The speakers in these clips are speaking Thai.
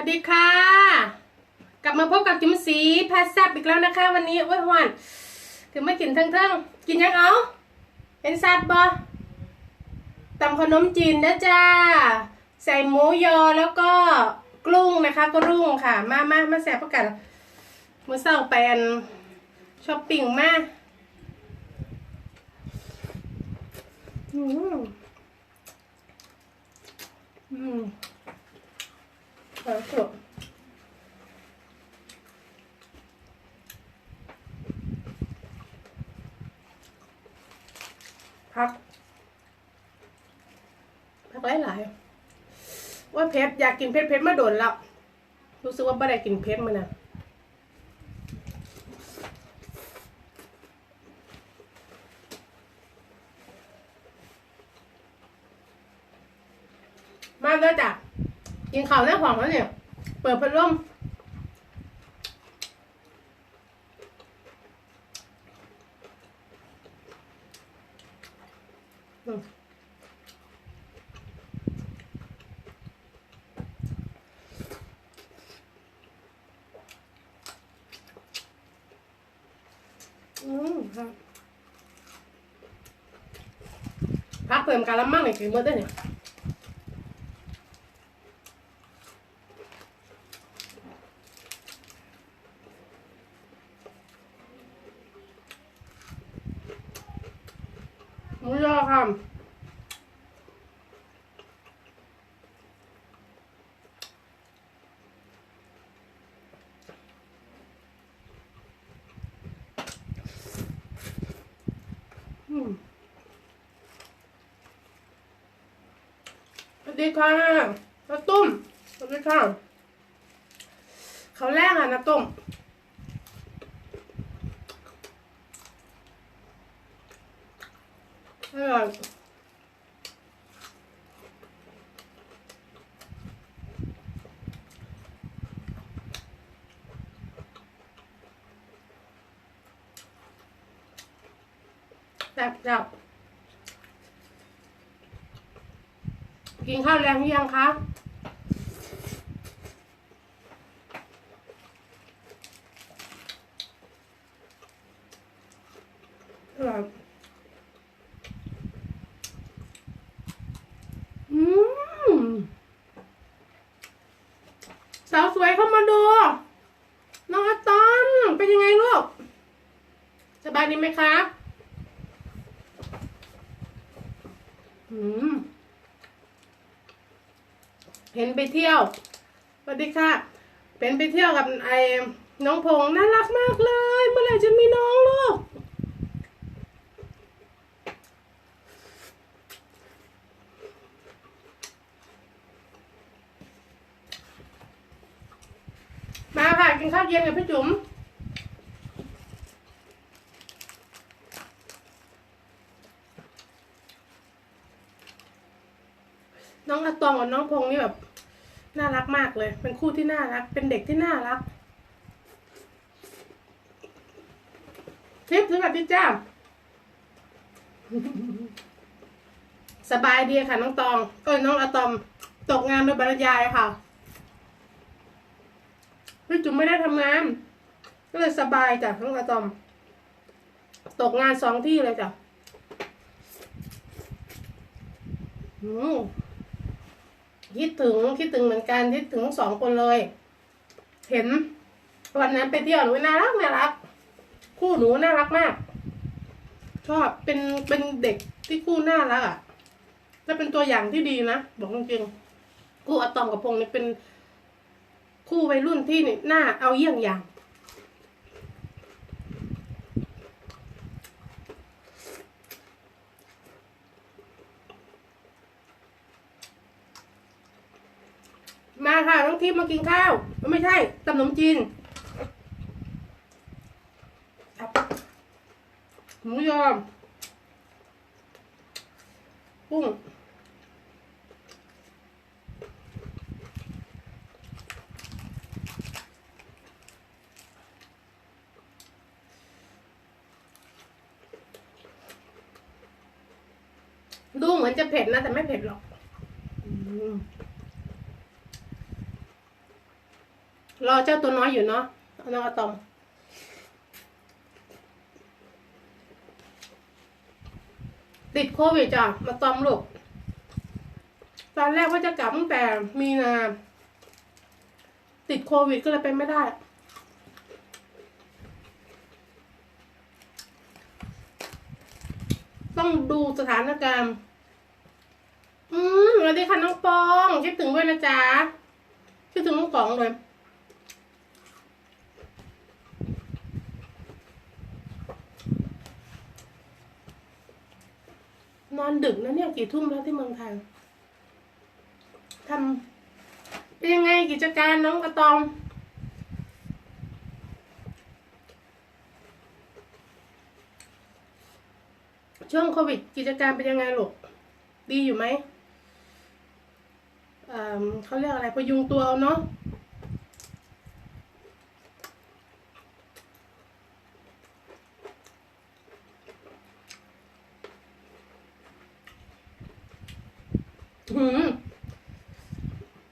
วัสดีค่ะ กลับมาพบกับจิมสีพาแซบอีกแล้วนะคะ วันนี้โอ้ยหวานถึงไม่กินเทั้งๆ กินยังเอาเห็นซัดบอตำขนมจีนนะจ้า ใส่หมูยอแล้วก็กลุ้งนะคะกรุ้งค่ะ มามามาแซบประกันมื่อเช้าไปอันช้อปปิ้งมาอืมอืม พักพักหลายๆว่าเพชรอยากกินเพชรเพชรมาโดนแล้ว รู้สึกว่าไม่ได้กินเพชรมานะมาแล้วจ้ะ กิน ข้าวหน้าของแล้วเนี่ย เปิดพัดลมอืมอืมครับพักเติมการละมั่งอีกกี่มื้อได้เนี่ย หมูยอค่ะอืมสวัส ดีค่ะน้าตุ้มสวัสดีค่ะเขาแรกอะน้าตุ้มอร่อยแซ่บแซ่บ กินข้าวแรงหรือยังคะอร่อยอืมสาวสวยเข้ามาดู น้องอาตอนเป็นยังไงลูก สบายดีไหมครับ อืม เห็น ไปเที่ยวสวัสดีค่ะเป็นไปเที่ยวกับไอ้น้องพงน่ารักมากเลย เมื่อไหร่จะมีน้องลูกมาค่ะกินข้าวเย็นกับพี่จุ๋มน้องอะตองกับน้องพงนี่แบบ น่ารักมากเลย เป็นคู่ที่น่ารัก เป็นเด็กที่น่ารักทิพย์สวัสดีจ้าสบายดีค่ะ น้องตองเอ้ยน้องอะตอม ตกงานโดยบรรยายค่ะพี่จุ๋มไม่ได้ทำงาน ก็เลยสบายจ้ะน้องอะตอม ตกงานสองที่เลยจ้ะอืม คิดถึงคิดถึงเหมือนกันคิดถึงทั้งสองคนเลย เห็นวันนั้นไปเที่ยวหนูน่ารักน่ารัก คู่หนูน่ารักมากชอบเป็นเป็นเด็กที่คู่น่ารักอะและเป็นตัวอย่างที่ดีนะบอกจริงๆคู่อะตอมกับพงนี่เป็น คู่วัยรุ่นที่น่าเอาเยี่ยงอย่าง มาค่ะน้ องทิพย์มากินข้าวไม่ใช่ตำขนมจีนครับหมูยอมกุ้งดูเหมือนจะเผ็ดนะ แต่ไม่เผ็ดหรอก อืม รอเจ้าตัวน้อยอยู่เนาะน้องอะตอมติดโควิดจ้ะมาตอมลูกตอนแรกว่าจะกลับตั้งแต่มีนา ติดโควิดก็เลยไปไม่ได้ต้องดูสถานการณ์ อืมสวัสดีค่ะน้องปอง คิดถึงด้วยนะจ๊ะ คิดถึงน้องกล่องเลย อนดึกนะเนี่ยกี่ทุ่มแล้วที่เมืองไทยทำเป็นยังไงกิจการน้องกระตอมช่วงโควิด กิจการเป็นยังไงลูกดีอยู่ไหมเเขาเรียกอะไรพยุงตัวเอาเนาะ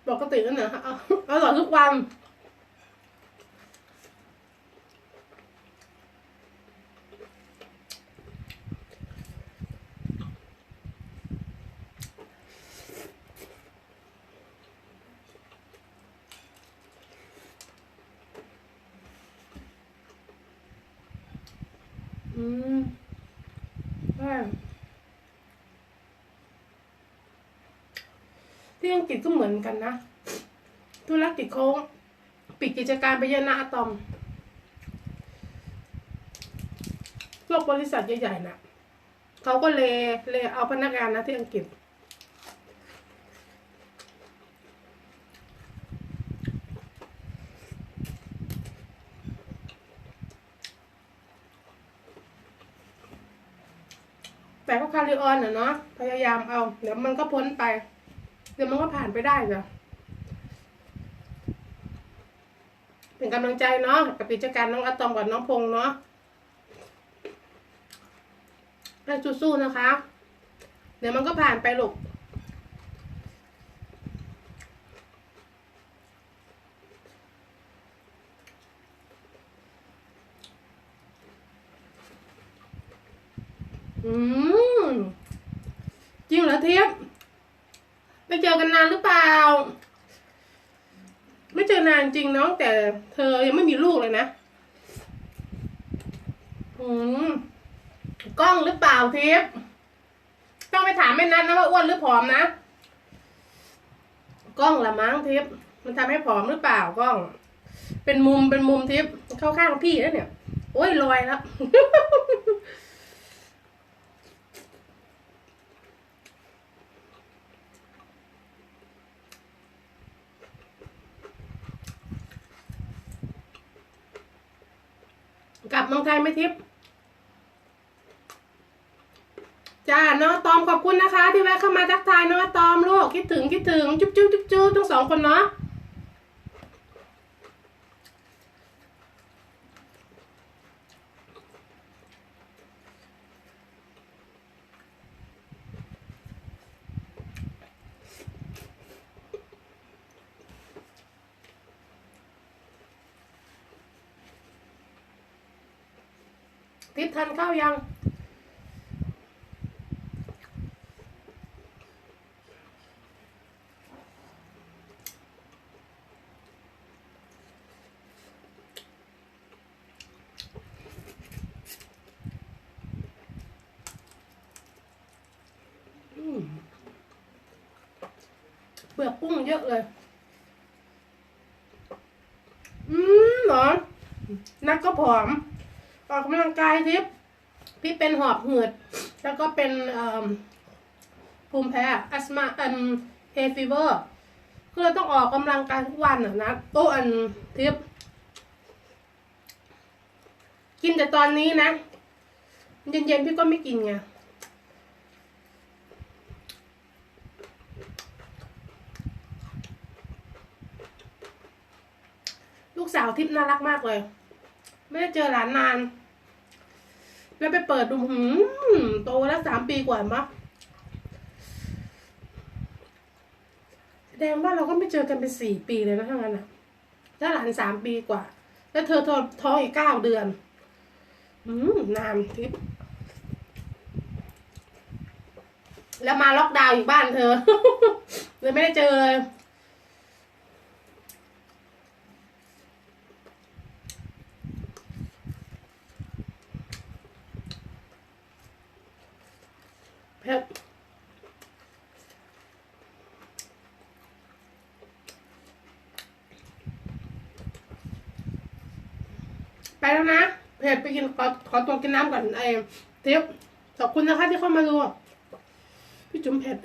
ปกติแล้วนะเอาอร่อยทุกวัน อืมใที่อังกฤษก็เหมือนกันนะ ธุรกิจเขาปิดกิจการไปเยอะนะอะตอมพวกบริษัทใหญ่ๆนะเขาก็เลเลเอาพนักงานนะที่อังกฤษ แต่ก็คาริออนเนาะพยายามเอา เดี๋ยวมันก็พ้นไป เดี๋ยวมันก็ผ่านไปได้จ้ะเป็นกำลังใจเนาะกับกิจการน้องอะตอมกับน้องพงษ์เนาะให้สู้ๆนะคะ เดี๋ยวมันก็ผ่านไปลูกอืมจริงเหรอเทียบ ไม่เจอกันนานหรือเปล่า ไม่เจอนานจริงน้อง แต่เธอยังไม่มีลูกเลยนะอืมกล้องหรือเปล่าเทียบต้องไปถามแม่นัทนะว่าอ้วนหรือผอมนะกล้องละมั้งทิพย์มันทำให้ผอมหรือเปล่ากล้อง เป็นมุมเป็นมุมทิพย์เข้าข้างพี่แล้วเนี่ย โอ้ยลอยแล้ว ลับเมืองไทยไม่ทิพย์จ้าน้องตอมขอบคุณนะคะ ที่แวะเข้ามาทักทายน้องตอมลูกคิดถึงคิดถึงจุ๊บจุ๊บจุ๊บจุ๊บทั้งสองคนเนาะ ทิพย์ทานข้าวยังอืมเปลือกกุ้งเยอะเลย อืมเหรอ นักก็ผอม ออกกำลังกายทิพย์พี่เป็นหอบหืด แล้วก็เป็นภูมิแพ้อัสมาอันเฮฟีเวอร์คือเราต้องออกกำลังกายทุกวันอะนะโอ้อันทิพย์กินแต่ตอนนี้นะ เย็นๆพี่ก็ไม่กินไงลูกสาวทิพย์น่ารักมากเลย ไม่ได้เจอหลานนาน แล้วไปเปิดดูหืมโตแล้วสามปีกว่ามั้งแสดงว่าเราก็ไม่เจอกันเป็นสี่ปีเลยนะทั้งนั้นอะถ้าหลานสามปีกว่า แล้วเธอท้องท้องอีกเก้าเดือน อืมนานทิพย์แล้วมาล็อกดาวน์อยู่บ้านเธอ เลยไม่ได้เจอเลย เผ็ดไปแล้ว เผ็ดไปกินขอขอตัวกินน้ำก่อนไอ้เทปขอบคุณนะคะที่เข้ามาดูพี่จุ๋มเผ็ด